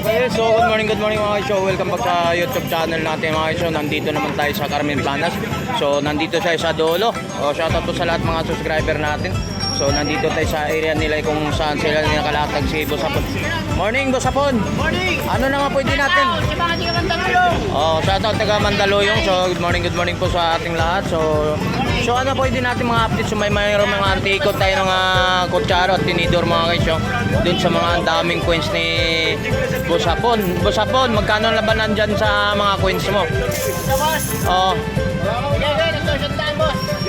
Okay, so good morning, good morning mga show. Welcome back sa YouTube channel natin mga show. Nandito naman tayo sa Carmen Planas. So nandito tayo sa Dolo. O shoutout po sa lahat mga subscriber natin. So nandito tayo sa area nila kung saan sila nakalatag si Bosapon. Morning Bosapon. Morning! Ano na nga pwede natin? Si mga tiga Mandaluyong! Oh, shoutout taga Mandaluyong. So good morning, good morning po sa ating lahat. So So ano pwede natin mga updates? So may mayroong mga antikot tayo ng uh, kutsara at tinidor mga guys. So, dun sa mga daming coins ni Bosapon. Bosapon, magkano ang labanan dyan sa mga coins mo? Boss! Oh,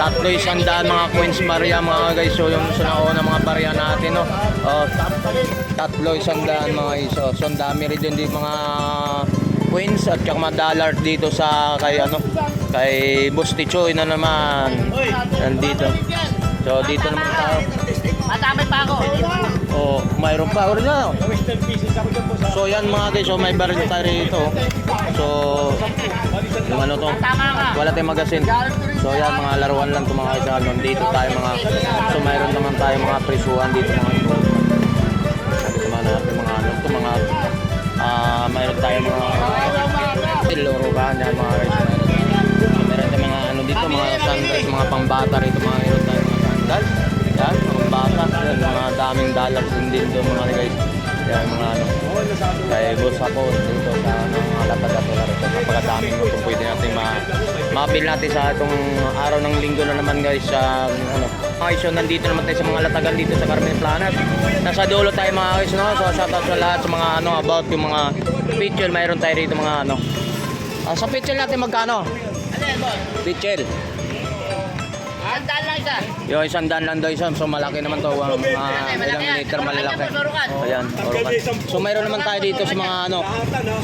tatlo isang daan mga coins barya mga guys. So yung sa nauna mga barya natin. No? Oh, tatlo isang daan mga iso. So ang dami rin din dito mga coins at saka mga dollar dito sa kay ano kay Boss Tichoy na naman. Nandito. So dito naman tayo. Matamay pa ako! oh mayroon pa rin na. So yan mga guys so may baril tayo rito. So yung ano to wala tayong magasin. So yan mga laruan lang to mga guys ano dito tayo mga so mayroon naman tayo mga presuhan dito mga Loruban yan mga guys. Meron tayong mga ano dito, mga sandals, mga pambata rito, mga meron tayong mga sandals. Yan, mga bata, yan, mga daming dollars din doon mga guys. Yan, mga ano, kay boss ako dito sa ano, mga latag at wala rito. Napakadaming mo kung pwede natin ma mabil natin sa itong araw ng linggo na naman guys sa ano. Mga so nandito naman tayo sa mga latagan dito sa Carmen Planas. Nasa dulo tayo mga guys, no? So shoutout sa lahat sa mga ano about yung mga picture, mayroon tayo rito mga ano. Ah, sa picture natin magkano? Ano yan, boss? Picture. Ang daan lang isa! Yung isang daan lang daw isa. So malaki naman to. Mga ilang meter malalaki. Ayan. orukan. So mayroon naman tayo dito sa mga ano.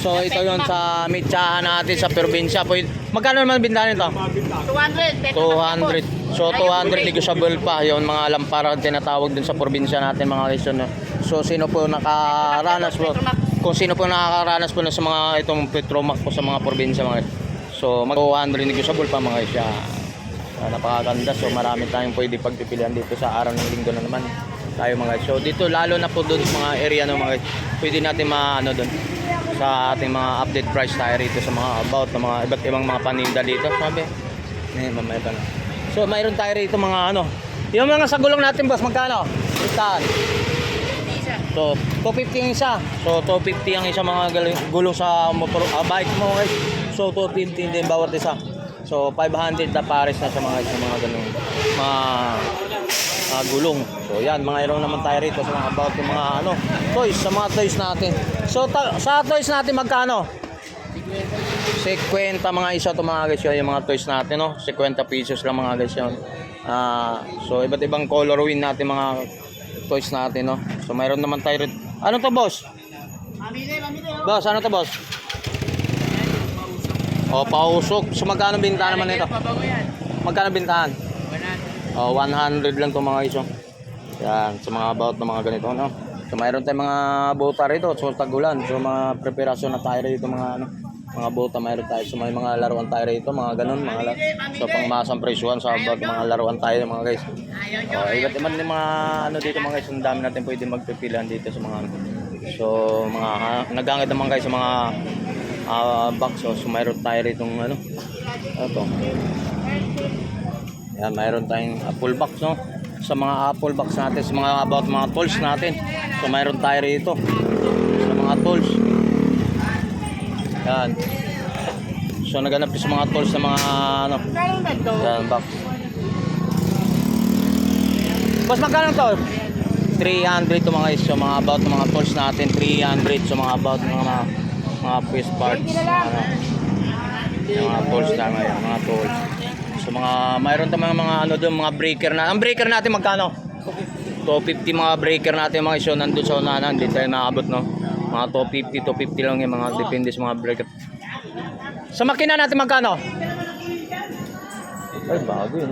So ito yon sa mitsahan natin sa probinsya. Magkano naman bintahan nito? 200! 200. So 200 negotiable pa. Yon mga lamparan tinatawag dun sa probinsya natin mga guys. no? So sino po nakaranas po? Kung sino po nakakaranas po na sa mga itong Petromac po sa mga probinsya mga guys. So mag 200 negotiable pa mga guys. Ah, napakaganda. So marami tayong pwede pagpipilian dito sa araw ng linggo na naman. Tayo mga guys. So dito lalo na po doon sa mga area ng mga guys. Pwede natin maano doon sa ating mga update price tayo rito sa mga about ng mga iba't ibang mga paninda dito. Sabi. Eh, mamaya pa na. So mayroon tayo rito mga ano. Yung mga sa gulong natin boss, magkano? Istaan. So, 250 ang isa. So, 250 ang isa mga gulong sa motor, ah, bike mo guys. So, 250 din bawat isa. So, 500 na pares na sa mga sa mga ganun. Mga ah, gulong. So, yan. Mga irong naman tayo rito sa mga about yung mga ano, toys, sa mga toys natin. So, sa toys natin magkano? 50 mga isa to mga guys yun, yung mga toys natin no 50 pesos lang mga guys yun Ah, so iba't ibang colorway natin mga toys natin no so mayroon naman tayo rin ano to boss Mamili, mamili! oh. boss ano to boss oh pausok so magkano bintahan naman ito Pabago yan! magkano bintahan 100. oh 100 lang to mga oh. yan sa mga about ng mga ganito no so mayroon tayong mga bota rito so tagulan so mga preparasyon na tayo rito mga ano mga bota mayroon tayo so may mga laruan tayo rito mga ganun mga la- so pang masang presyuhan sa about mga laruan tayo mga guys! Oh, iba't iba din mga ano dito mga guys, ang dami natin pwede magpipilian dito sa mga. So, mga uh, nagangad naman guys sa mga ah, box. So, so, mayroon tayo rito ano. Ano? Yan, mayroon tayong apple box, no? Sa mga apple box natin, sa mga about mga tools natin. So, mayroon tayo rito. Sa mga tools. Yan. So, naganap sa mga tools sa mga ano. Yan, box. Boss, magkano to? 300 to mga. So, mga about ng mga tools natin. 300. So, mga about ng mga mga piece parts. Ano, yung mga tools na ngayon. Mga tools. So, mga, mayroon tayong mga, mga ano doon, mga breaker na. Ang breaker natin magkano? 250 mga breaker natin mga isyo. Nandun sa unahan. Hindi tayo naabot, no? Mga 250, 250 lang yung mga depende sa mga breaker. Sa makina natin magkano? Ay, bago yun.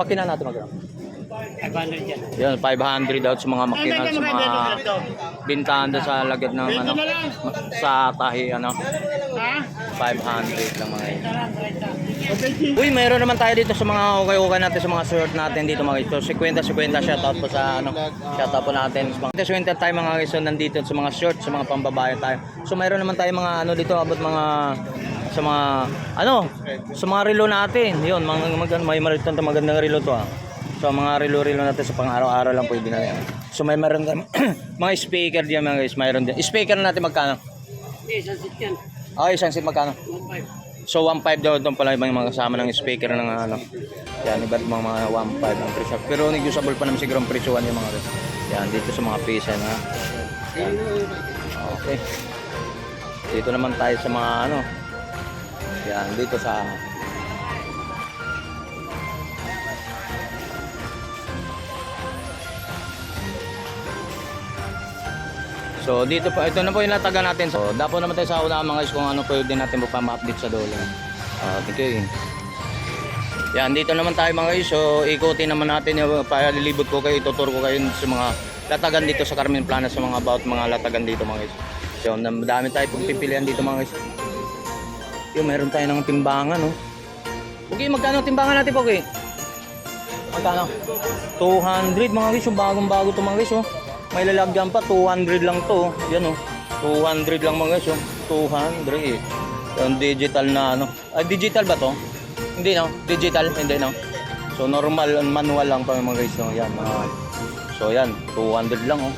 Makina natin magkano? 500 yan. Yan, 500 out sa mga makina, sa mga bintahan doon sa lagad ng ano, sa tahi, ano, Ha? 500 lang mga yun. Uy, mayroon naman tayo dito sa mga okay-okay natin sa mga shirt natin dito mga guys. So, 50-50 shoutout po sa ano, shoutout po natin. Sa mga 50 tayo mga guys, so, nandito sa mga shirt, sa mga pambabae tayo. So, mayroon naman tayo mga ano dito about mga sa mga ano, sa mga relo natin. 'Yun, mga mag, may mariton to magandang relo to ah. So, mga relo-relo natin sa pang-araw-araw lang pwede na yan. So, may meron mga speaker diyan mga guys, mayroon din. Speaker natin magkano? Isang sit yan. Okay, isang seat magkano? 1.5. So 1.5 daw doon pala yung mga kasama ng speaker ng ano. Yan, iba't mga mga 1.5 ang presyo. Pero negotiable pa naman siguro ang presyoan yung mga Yan, dito sa mga pisa na. Okay. Dito naman tayo sa mga ano. Yan, dito sa So dito pa, ito na po yung latagan natin. So dapo naman tayo sa una mga guys kung ano pwede natin pa ma-update sa dulo. Ah, okay. Yan, dito naman tayo mga guys. So ikutin naman natin yung palilibot ko kayo, ituturo ko kayo sa mga latagan dito sa Carmen Plana sa mga about mga latagan dito mga guys. So dami tayo pong pipilian dito mga guys. Yung meron tayo ng timbangan, no. Okay, magkano ang timbangan natin po, okay? Magkano? 200 mga guys, yung bagong-bago to mga guys, oh. May lalagyan pa, 200 lang to. oh. Yan oh. 200 lang mga guys, oh. 200 eh. Yung digital na ano. Ah, digital ba to? Hindi no? Digital? Hindi no? So normal, manual lang pa mga guys, no? Yan, mga So yan, 200 lang oh.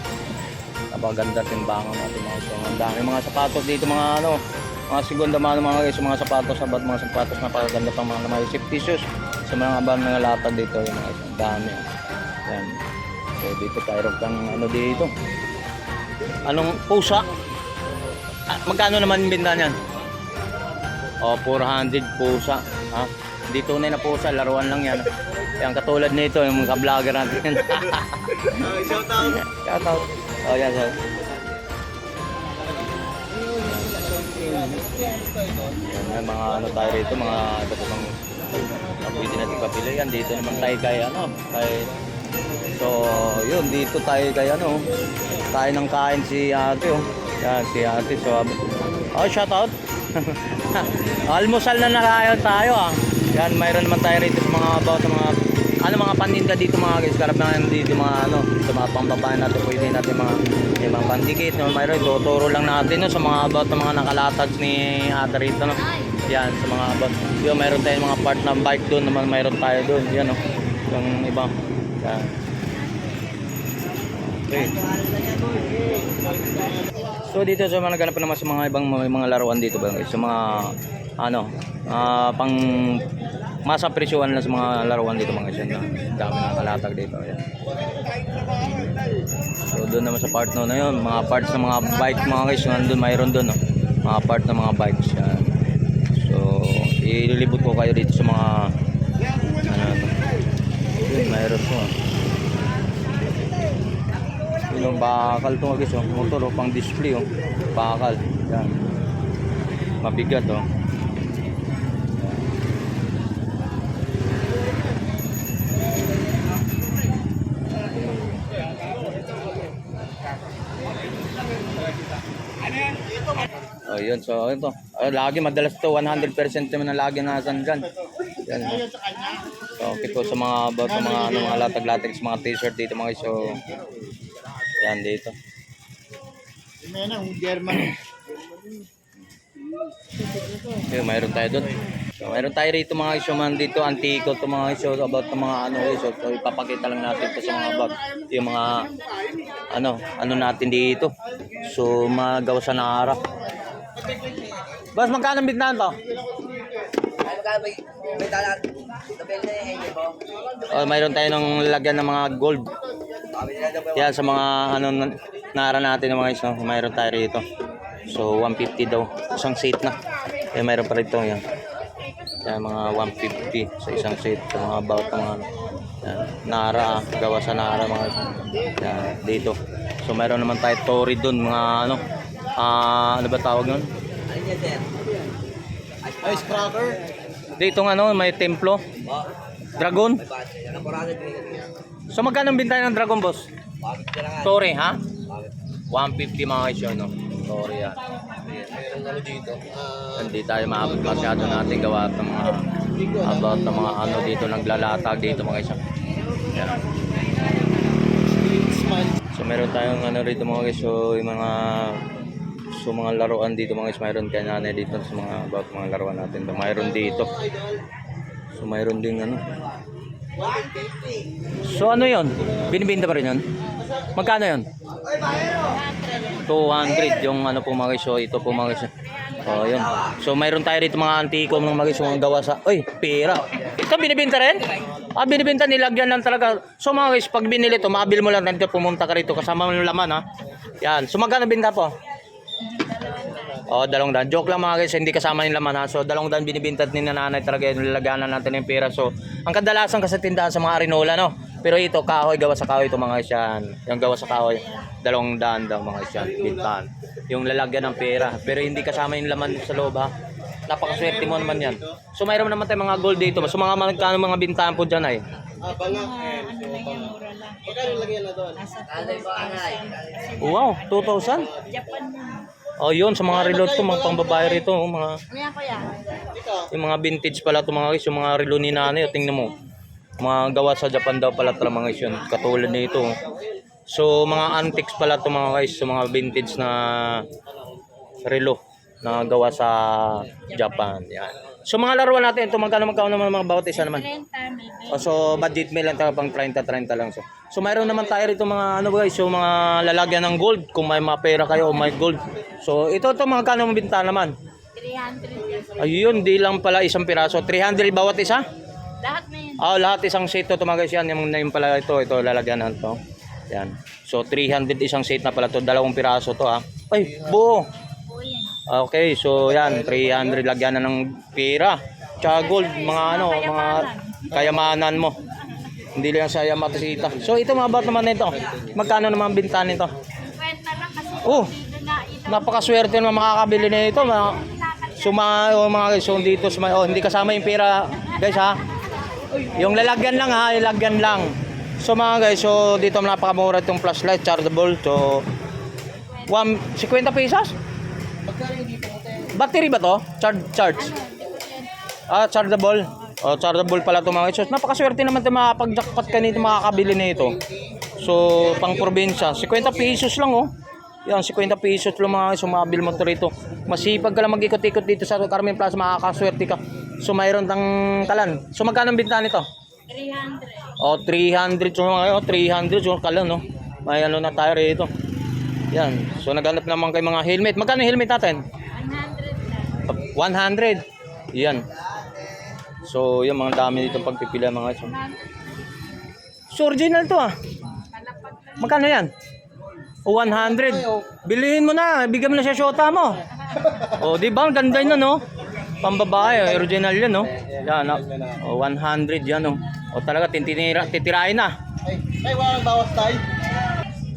Napaganda timbangan natin mga guys. Ang dami mga sapatos dito mga ano, mga segunda mano mga guys, mga sapatos, sabat mga sapatos napakaganda pang mga mga safety shoes sa mga abang mga latag dito yung mga guys. Ang dami. oh. Yan. So dito tayo kang ano dito. Anong pusa? Ah, magkano naman yung binta niyan? O, 400 pusa. Ha? Hindi tunay na pusa, laruan lang yan. Yan, katulad nito, yung mga vlogger natin. Shout out. Shout out. Oh, yan, sir. Yan, yan, mga ano tayo rito, mga ibang mga pwede natin kapili. Yan, dito naman tayo kay ano, kay So, yun, dito tayo kay ano, tayo ng kain si ate, oh. Yan, si ate. So, oh, shout out. Almusal na nakayon tayo, ah. Yan, mayroon naman tayo rito sa mga about mga ano mga paninda dito mga guys, karap na dito mga ano, sa mga pambabae natin pwede natin mga yung mga pandikit, no? mayroon tuturo lang natin no, sa mga about ng mga nakalatag ni ate rito no. Yan, sa mga about. Yun, mayroon tayong mga part ng bike doon naman, mayroon tayo doon. Yan no. Yung iba. Yan. So dito sa mga naganap naman sa mga ibang mga, laruan dito ba sa mga ano ah, pang masa presyuhan lang sa mga laruan dito mga na dami na kalatag dito ayan. So doon naman sa part no na yun mga parts ng mga bike mga guys nandun mayroon doon no? mga part ng mga bikes yan. So ililibot ko kayo dito sa mga yun, mayroon po yung bakal to guys oh. motor oh, pang display oh. bakal yan mabigat oh Oh, yun. So, ito. Oh, lagi madalas to 100% naman na lagi nasan dyan. Yan. oh. So, okay po sa mga about sa mga ano, mga latag-latag sa mga t-shirt dito mga. So, yan dito. Okay, mayroon tayo doon. So, mayroon tayo rito mga. Yung mga dito, antiko to mga. So, about ng mga ano guys. So, ipapakita lang natin to sa mga about. Yung mga ano, ano natin dito. So, magawa sa naharap. Boss, magkano ang bitnan to? Ay, may may talat? Na yung mo. Oh, mayroon tayo ng lagyan ng mga gold. Yan sa mga ano na- naara natin ng mga iso, mayroon tayo rito. So 150 daw, isang seat na. Eh mayroon pa rito yan. Yan mga 150 sa isang seat sa mga about ng mga yan, Nara, gawa sa Nara mga yan, dito. So mayroon naman tayo Tory doon, mga ano, ah ano ba tawag nun? Ano? Ice cracker. Dito ng ano, may templo, dragon. So magkano ang bintay ng dragon boss? Tory, ha? Bakit? 150 mga isyo, no? Sorry yan. Mayroon ano. Ah, Hindi tayo maabot masyado natin gawa ng mga About ng mga ano dito, naglalatag dito mga guys. Yan. So meron tayong ano rito mga guys, so yung mga so mga laruan dito mga guys, mayroon kay nanay dito sa mga about mga laruan natin. So, mayroon dito. So mayroon ding ano. So ano yon? Binibinta pa rin yun? Magkano yon? 200 yung ano po mga guys. So ito po mga guys. Oh, yun. So mayroon tayo dito mga antiko mga mga guys, mga gawa sa Oy, pera. Ito binibenta rin? Ah, binibenta nilagyan lang talaga. So mga guys, pag binili to, maabil mo lang dito pumunta ka rito kasama mo yung laman ha. Yan. So magkano binta po? Oh, dalawang daan. Joke lang mga guys, hindi kasama yung laman ha. So, dalawang daan binibintat ni nanay talaga yung lalaganan natin ng pera. So, ang kadalasan kasi tindahan sa mga arinola, no? Pero ito, kahoy, gawa sa kahoy ito mga guys yan. Yung gawa sa kahoy, dalawang daan daw mga guys yan, bintahan. Yung lalagyan ng pera. Pero hindi kasama yung laman sa loob ha. Napakaswerte mo naman yan. So, mayroon naman tayong mga gold dito. So, mga magkano mga bintahan po dyan ay? Kanay ba kanay? Wow, 2,000? Oh, yun, sa mga reload to, mga pangbabae rito, oh, mga Yung mga vintage pala to mga guys, yung mga relo ni nanay, oh, tingnan mo. Mga gawa sa Japan daw pala to mga guys yun, katulad nito. So mga antiques pala to mga guys, so mga vintage na relo na gawa sa Japan. Yan. So mga laruan natin, ito magkano magkano naman mga bawat isa naman. 30 maybe. Oh, so budget meal lang tayo pang 30-30 lang. So, so mayroon naman tayo rito mga ano guys, so mga lalagyan ng gold kung may mga pera kayo o may gold. So ito to mga kano mabinta naman. 300 yes. Ayun, di lang pala isang piraso. 300 bawat isa? Lahat na yun. Ah, lahat isang set to mga guys yan. Yung, yung pala ito, ito lalagyan na to. Yan. So 300 isang set na pala to. Dalawang piraso to ha. Ay, buo. Okay, so yan. 300 lagyan na ng pera. Tsaka gold, mga ano, mga kayamanan mo. Hindi lang sa Yamatasita. So ito mga bat naman nito. Magkano naman ang binta nito? 50 lang kasi Oh, napakaswerte naman makakabili na ito. Mga, so mga, oh, mga guys, so dito, sa may- oh, hindi kasama yung pera, guys ha. Yung lalagyan lang ha, lalagyan lang. So mga guys, so dito napakamura itong flashlight, chargeable. So, 1, 50 pesos? Battery ba to? Charge, charge. Ah, chargeable. Oh, chargeable pala ito mga. So, napakaswerte naman ito makapag-jackpot ka nito makakabili na ito. So, pang probinsya. 50 pesos lang oh. Yan, 50 pesos lang mga guys. Sumabil mo ito rito. Masipag ka lang mag-ikot-ikot dito sa Carmen Plaza. Makakaswerte ka. So, mayroon tang kalan. So, magkano ang binta nito? 300. Oh, 300. So, mga oh, 300. So, kalan no. May ano na tayo rito. Yan. So, naghanap naman kay mga helmet. Magkano helmet natin? 100 lang. 100. Yan. So, yung mga dami dito pagpipila mga. 100. So, original to ah. Magkano yan? O 100. Bilihin mo na, bigyan mo na siya shota mo. O, di ba? Ang ganda yun, no? Pambabae, original yan, no? Yan, no? O, 100 yan, no? O, talaga, titirahin na. Ay, ay, walang bawas tayo.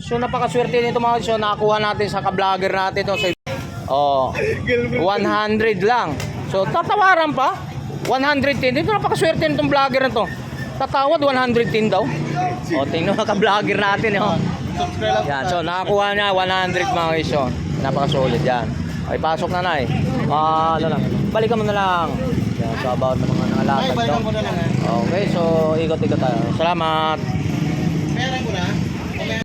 So, napakaswerte nito mga so, nakakuha natin sa ka-vlogger natin to. So, oh, 100 lang. So, tatawaran pa. 110. Dito napakaswerte nitong vlogger na to. Tatawad 110 daw. O, tingnan ka-vlogger natin, oh. Yan, so nakakuha niya 100 mga. So, napaka-solid yan. Okay, pasok na na eh. Ah, ano lang. Balikan mo na lang. Yan, so about ng mga Ay, nangalatag balikan mo na lang ha. Okay, so ikot-ikot tayo. Salamat.